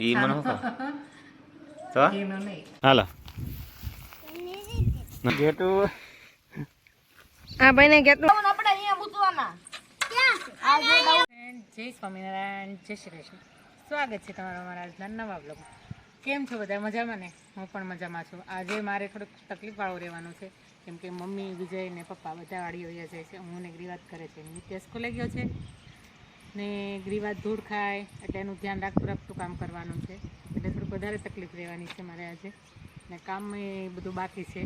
ઈ મને શું તો હાલો ગેટું આ ભાઈને કેટલું આપણે અહીંયા મૂકવાના જય સ્વામિનારાયણ જય શ્રી કૃષ્ણ સ્વાગત છે તમારા અમારા આજના નવા બ્લોગ કેમ છો બધા? મજામાં ને? હું પણ મજામાં છું. આજે મારે થોડુંક તકલીફવાળું રહેવાનું છે. કેમ કે મમ્મી વિજય ને પપ્પા બધા વાળી વયા છે. હું ને વાત કરે છે. નિત્ય સ્કૂલે ગયો છે. ને ગ્રીવાત ધૂળ ખાય, એટલે એનું ધ્યાન રાખતું રાખતું કામ કરવાનું છે. એટલે થોડુંક વધારે તકલીફ રહેવાની છે મારે આજે. ને કામ બધું બાકી છે.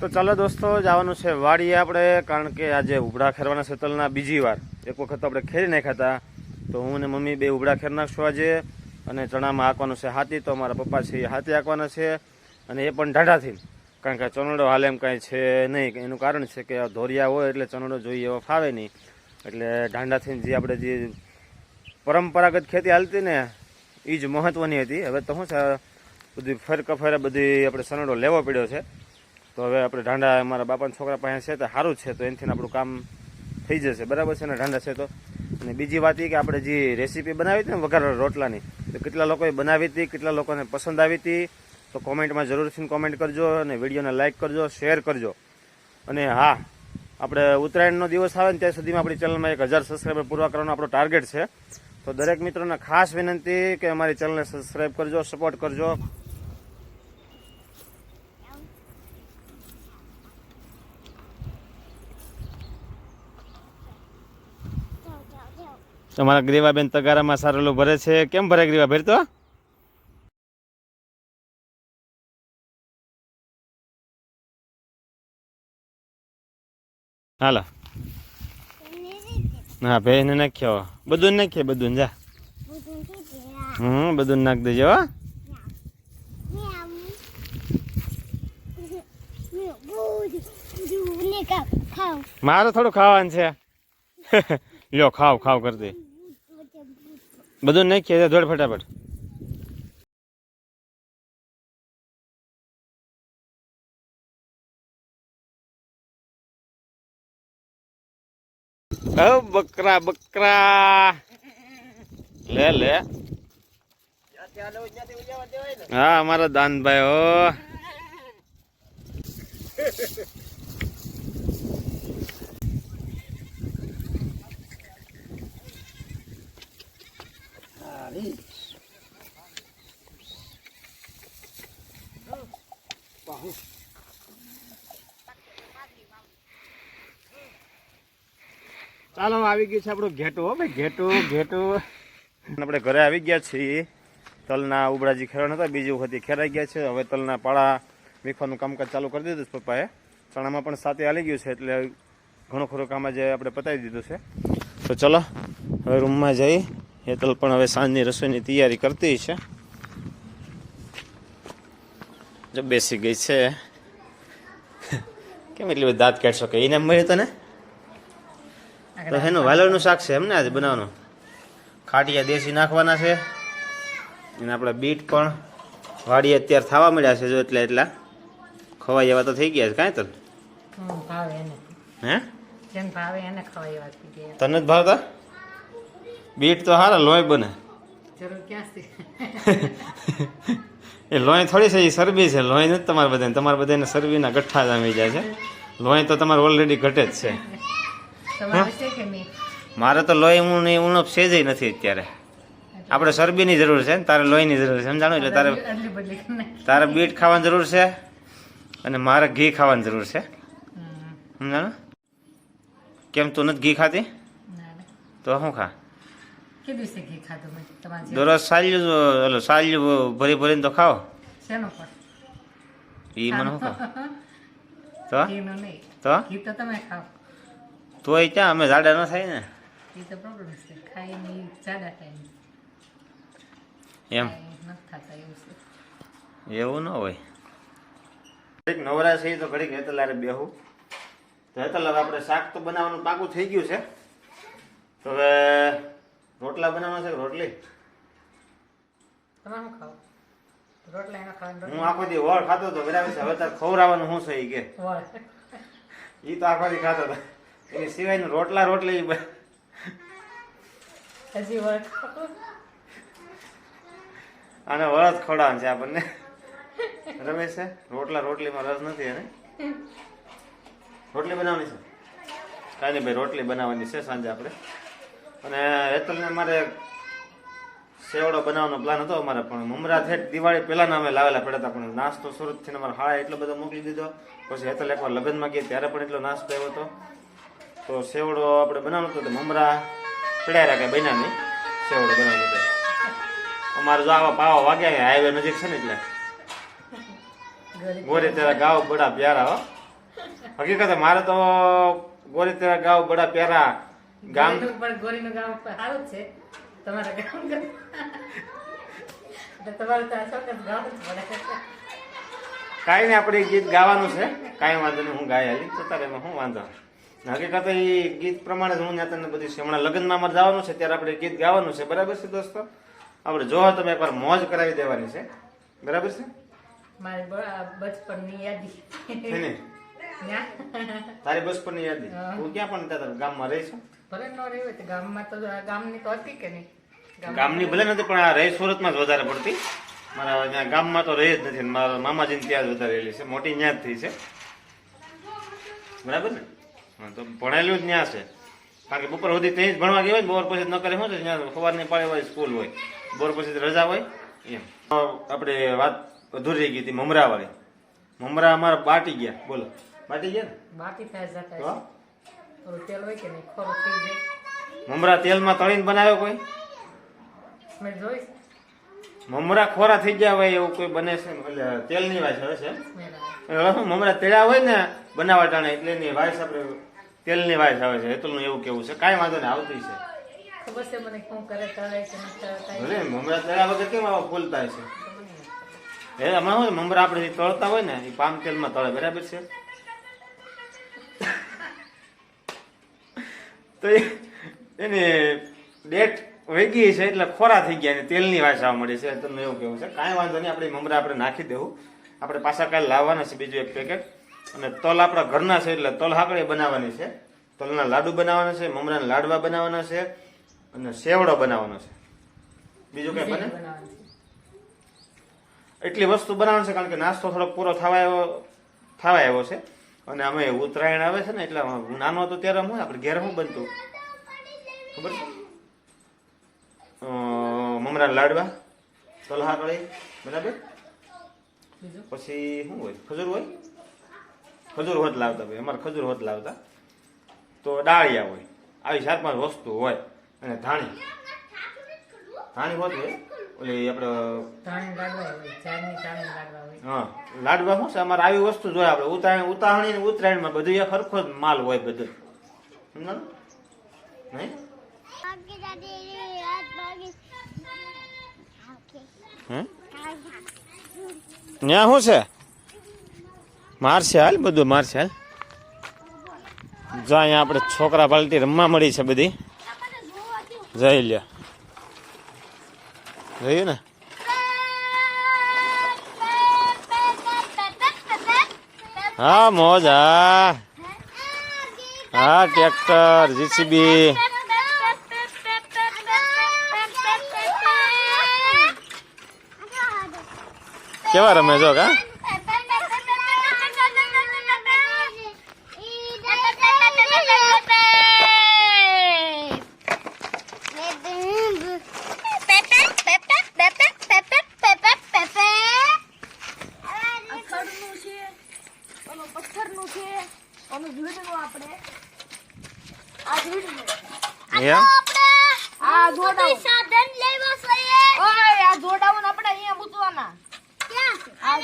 તો ચાલો દોસ્તો, જવાનું છે વાડીએ આપણે, કારણ કે આજે ઉબડા ખેરવાના છે તલના બીજી વાર. એક વખત આપણે ખેરી નાખ્યા હતા. તો હું ને મમ્મી બે ઉબડા ખેર નાખશું આજે. અને ચણામાં હાંકવાનું છે હાથી, તો મારા પપ્પા છે એ હાથી હાંકવાના છે. અને એ પણ ઢાઢાથી. કારણ કે ચણોડો હાલ એમ કાંઈ છે નહીં. એનું કારણ છે કે ધોરિયા હોય એટલે ચણડો જોઈએ એવો ફાવે નહીં. એટલે ઢાંડાથી જે આપણે જે પરંપરાગત ખેતી હાલતી ને એ જ મહત્વની હતી. હવે તો શું છે બધી ફેર કફેરે બધી આપણે સનડો લેવો પડ્યો છે. તો હવે આપણે ઢાંડા અમારા બાપાના છોકરા પાસે છે તો સારું છે. તો એનાથી આપણું કામ થઈ જશે. બરાબર છે ને ઢાંડા છે તો? અને બીજી વાત એ કે આપણે જે રેસીપી બનાવી હતી ને વઘાર રોટલાની, તો કેટલા લોકોએ બનાવી હતી, કેટલા લોકોને પસંદ આવી હતી, તો કોમેન્ટમાં જરૂરથી કોમેન્ટ કરજો અને વિડીયોને લાઇક કરજો, શેર કરજો. અને હા આપણે ઉત્તરાયણનો દિવસ આવે ને ત્યાં સુધીમાં આપણી ચેનલમાં એક હજાર સબસ્ક્રાઈબર પૂરા કરવાનો આપણો ટાર્ગેટ છે. તો દરેક મિત્રોને ખાસ વિનંતી કે અમારી ચેનલને સબસ્ક્રાઈબ કરજો સપોર્ટ કરજો. તમારા ગ્રીવાબેન તગારામાં સારેલું ભરે છે. કેમ ભરે ગ્રીવા ભરતો? હાલો. હા ભેને નાખ્યો બધું નાખીએ બધું જા. હમ બધું નાખ દેજો, હો. મારે થોડું ખાવાનું છે. લ્યો, ખાવ ખાવ કરી દે. બધું નાખીએ દોડ ફટાફટ. ઓ બકરા બકરા. લે લે. હા અમારા દાનભાઈ હો. ચાલો, આવી ગયું છે આપણું ઘેટું, હો ભાઈ, ઘેટું ઘેટું. આપણે ઘરે આવી ગયા છીએ. તલના ઉબડાજી ખેરણ હતા, બીજી વખતે ખેરાઈ ગયા છે. હવે તલના પાળા વીખવાનું કામકાજ ચાલુ કરી દીધું છે પપ્પાએ. ચણામાં પણ સાથે હાલી ગયું છે, એટલે ઘણું ખરું કામ આજે આપણે પતાવી દીધું છે. તો ચલો, હવે રૂમમાં જઈ હેતલ પણ હવે સાંજની રસોઈની તૈયારી કરતી છે. જો બેસી ગઈ છે. કેમ એટલી બધી દાંત કાઢશો કે? એને મળ્યું તો ને તો એનું વાલરનું શાક છે એમને આજે બનાવવાનું? ખાટિયા દેશી નાખવાના છે. અને આપણે બીટ પણ વાડી અત્યારે થવા મળ્યા છે જો એટલે એટલા. ખવાઈ એવા તો થઈ ગયા છે કાંઈ તો. હમ, ભાવે એને. હે. તને જ ભાવતા? બીટ તો હારા લોહી બને. એ લોહી થોડી છે એ સરબી છે. લોહી નથી તમારે બધાને. તમારે બધાને સરબીના ગઠ્ઠા જામી જાય છે. લોહી તો તમારે ઓલરેડી ઘટે જ છે. મારે તો લોહી હું ઉણપ છે જ નથી અત્યારે. આપણે સરબીની જરૂર છે ને તારે લોહીની જરૂર છે સમજાણું? એટલે તારે. તારે બીટ ખાવાની જરૂર છે અને મારે ઘી ખાવાની જરૂર છે. સમજાણું? કેમ તું નથી ઘી ખાતી. તો શું ખા? દરરોજ સાલ્યું ઓલો સાલ્યું ભરી ભરીને તો ખાઓ. ઈ મને શું ખાવ તો? તો? તો તમે ખાઓ. તોય ક્યાં અમે જાડા ન થાય ને. એ તો પ્રોબ્લેમ છે. ખાઈ નહીં જાડા થાય એમ. એવું છે. ન હોય. ઘડીક નવરા છે તો ઘડીક હેતલારે બેહું. તો હેતલાર આપણે શાક તો બનાવવાનું પાકું થઈ ગયું છે. તો હવે રોટલા બનાવવાના છે રોટલી? તમે શું ખાઓ રોટલા એના ખાવાની હું આખો દી વળ ખાતો હતો બરાબર હવે તાર ખવડાવવાનું શું છે એ કે? એ ઈ તો આખો દી ખાતો હતો. એની સિવાયનું રોટલા રોટલી હજી આને વળત ખવડાવવાનું છે આપણને રમેશ છે? રોટલા રોટલીમાં રસ નથી એને. રોટલી બનાવવાની છે? કાંઈ ભાઈ રોટલી બનાવવાની છે સાંજે આપણે. અને હેતલને મારે સેવડો બનાવવાનો પ્લાન હતો અમારે પણ મમરા થેટ દિવાળી પહેલાના અમે લાવેલા પડ્યા હતા પણ નાસ્તો સુરતથી અમારે હાળા એટલો બધો મોકલી દીધો. પછી હેતલ એકવાર લગ્નમાં ગઈ ત્યારે પણ એટલો નાસ્તો આવ્યો હતો. તો સેવડો આપણે બનાવવાનો હતો તો મમરા પડ્યા કે બન્યા નહીં. સેવડો બનાવવાનો હતો. અમારે જો આવા પાવા વાગ્યા હાઈવે નજીક છે ને એટલે. ગોરી તેરા ગાવ બડા પ્યારા હો. હકીકત મારે તો ગોરી તેરા ગાવ બડા પ્યારા ગામ પણ ગોરીનું ગામ સારું છે. તમારા ગામ તમારું તો ગામ કાંઈ નહીં આપણે ગીત ગાવાનું છે. કાંઈ વાંધો નહીં હું ગાય હાલી તો તારે એમાં શું વાંધો? હકીકત એ ગીત પ્રમાણે જ હું ત્યાં તમને બધી હમણાં લગ્નમાં અમારે જવાનું છે ત્યારે આપણે ગીત ગાવાનું છે. બરાબર છે દોસ્તો? આપણે જોવો તમે એકવાર મોજ કરાવી દેવાની છે. બરાબર છે? મારી બચપનની યાદી. છે તારી બચપનની યાદી? હું. ક્યાં પણ ત્યાં ગામમાં રહી છે? ભલે ન રહી હોય ગામમાં તો ગામની તો હતી કે નહીં? ગામ- ગામની ભલે નથી પણ આ રહી સુરતમાં જ વધારે પડતી. મારા ત્યાં ગામમાં તો રહી જ નથી મારા મામાજીને ત્યાં જ વધારે રહેલી છે. મોટી ત્યાં જ થઈ છે. બરાબર ને? હા તો ભણેલું જ ત્યાં છે. કારણ કે બપોર સુધી ત્યાં જ ભણવા ગયા હોય ને બપોર પછી ન કરે શું છે ત્યાં સવારની પાળે હોય સ્કૂલ હોય. બપોર પછી રજા હોય એમ. આપણે વાત અધૂરી રહી ગઈ હતી મમરાવાળી. મમરા અમારા બાટી ગયા. બોલો. બાટી ગયા ને? બાકી થાય જતા? તેલ હોય કે નહીં? ખોરું થઈ જાય. મમરા તેલમાં તળીને બનાવ્યો કોઈ? મેં જોઈશ મમરા ખોરા થઈ ગયા હોય એવું કોઈ બને છે? એટલે તેલની વાસ આવે છે મમરા તેડા હોય ને બનાવટાણે એટલે એની વાયસ આપણે તેલની વાસ આવે છે. એટલું એવું કેવું છે. કાંઈ વાંધો નહીં આવતી છે. ખબર છે મને શું કરે તળે કે ભલે મમરા તેડા વગર કેમ આવા ફૂલતા છે એ હમણાં હોય? મમરા આપણે તળતા હોય ને એ પામ તેલમાં તળે બરાબર છે? તો એની ડેટ વેગી છે એટલે ખોરા થઈ ગયા અને તેલની વાસ મળી છે. તમને એવું કેવું છે. કાંઈ વાંધો નહીં, આપણે મમરા આપણે નાખી દેવું. આપણે પાછા કાલે લાવવાના છે બીજું એક પેકેટ અને તલ આપણા ઘરના છે એટલે તલ હાકડી બનાવવાની છે. તલના લાડુ બનાવવાના છે, મમરાના લાડવા બનાવવાના છે અને સેવડો બનાવવાનો છે. બીજું કઈ બને? એટલી વસ્તુ બનાવવાનું છે કારણ કે નાસ્તો થોડોક પૂરો થવા આવ્યો થવા આવ્યો છે. અને અમે ઉત્તરાયણ આવે છે ને, એટલે હું નાનો હતો ત્યારે હું, આપણે ઘેર હું બનતું. ખબર છે? મમરાના લાડવા. તલહા કળી બરાબર? પછી શું હોય? ખજૂર હોય? ખજૂર હોત લાવતા ભાઈ અમારે ખજૂર હોત લાવતા. તો ડાળિયા હોય. આવી ચાર પાંચ વસ્તુ હોય. અને ધાણી. ધાણી હોત હોય. ઓલી આપણે હા લાડવા શું છે? અમારે આવી વસ્તુ જોઈએ આપણે ઉતાવળ ઉતાવળી ને ઉત્તરાયણમાં બધું એક સરખો જ માલ હોય બધું. સમજાણું? નહીં? ત્યાં શું છે? મારશે હાલ બધું, મારશે હાલ. જો અહીંયા આપણે છોકરા પાલટી રમવા મળી છે બધી. જઈ લે જોયું ને? હા, મોજ. હા, ટ્રેક્ટર, જીસીબી. કેવા રમે છો કા? આપણે આ આ ગોડાઉન আর